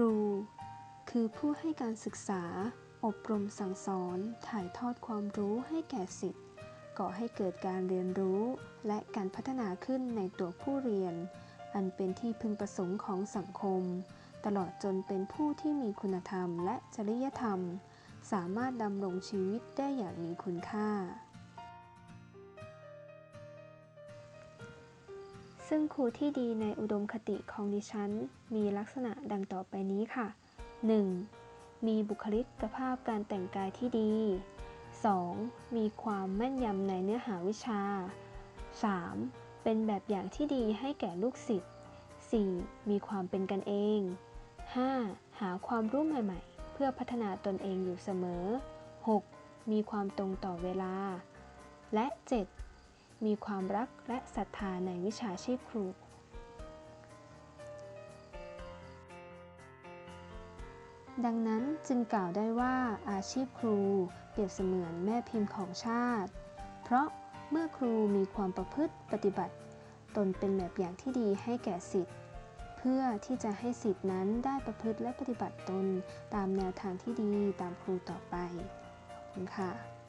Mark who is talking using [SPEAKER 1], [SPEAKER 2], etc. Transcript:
[SPEAKER 1] รู คือผู้ให้การศึกษา อบรมสั่งสอน ถ่ายทอดความรู้ให้แก่สิทธิ์ก่อให้เกิดการเรียนรู้ และการพัฒนาขึ้นในตัวผู้เรียน อันเป็นที่พึงประสงค์ของสังคม ตลอดจนเป็นผู้ที่มีคุณธรรมและจริยธรรม สามารถดำรงชีวิตได้อย่างมีคุณค่า ซึ่งครูที่ดีในอุดมคติของดิฉัน มีลักษณะดังต่อไปนี้ค่ะ 1. มีบุคลิกภาพการแต่งกายที่ดี 2. มีความแม่นยำในเนื้อหาวิชา 3. เป็นแบบอย่างที่ดีให้แก่ลูกศิษย์ 4. มีความเป็นกันเอง 5. หาความรู้ใหม่ๆ เพื่อพัฒนาตนเองอยู่เสมอ 6. มีความตรงต่อเวลา และ 7. มีความรักและศรัทธาในวิชาชีพครู ดังนั้นจึงกล่าวได้ว่าอาชีพครูเปรียบเสมือนแม่พิมพ์ของชาติ เพราะเมื่อครูมีความประพฤติปฏิบัติ ตนเป็นแบบอย่างที่ดีให้แก่สิทธิ์เพื่อที่จะให้สิทธินั้นได้ประพฤติและปฏิบัติตนตามแนวทางที่ดีตามครูต่อไปขอบคุณค่ะ